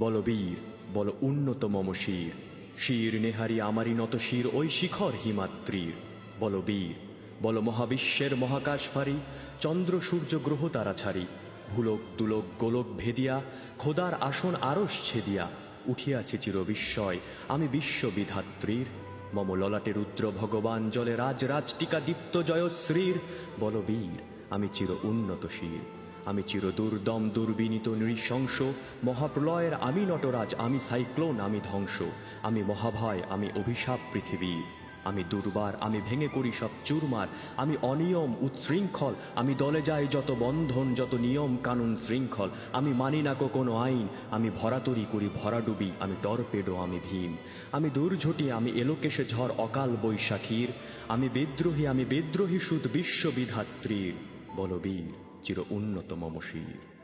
বল বীর, বল উন্নত মম শির শির নেহারি আমারই নত শির, ওই শিখর হিমাত্রীর বল বীর, বল মহাবিশ্বের মহাকাশ ফারি চন্দ্র সূর্য গ্রহ তারা ছাড়ি। ভুলক দুলক গোলক ভেদিয়া, খোদার আসন আরস ছেদিয়া। উঠিয়াছে চির বিস্ময় আমি বিশ্ববিধাত্রীর। মম ললাটে রুদ্র ভগবান জলে রাজ রাজ টিকা দীপ্ত জয়শ্রীর। বলবীর আমি চির উন্নত শির। আমি চির দুর্দম দুর্বিনীত, নৃশংস, মহাপ্রলয়ের আমি নটরাজ, আমি সাইক্লোন, আমি ধ্বংস। আমি মহাভয়, আমি অভিশাপ পৃথিবী। আমি দুর্বার, আমি ভেঙে করি সব চুরমার। আমি অনিয়ম উচ্ছৃঙ্খল আমি দলে যাই যত বন্ধন, যত নিয়ম, কানুন শৃঙ্খল। আমি মানি না কোনো আইন। আমি ভরাতরি করি ভরাডুবি। আমি টর্পেডো, আমি ভীম। আমি দুর্ঝটি, আমি এলোকেশে ঝড়, অকাল বৈশাখীর। আমি বিদ্রোহী আমি বিদ্রোহী সুদ বিশ্ববিধাত্রীর বলবীর চির উন্নত মম শির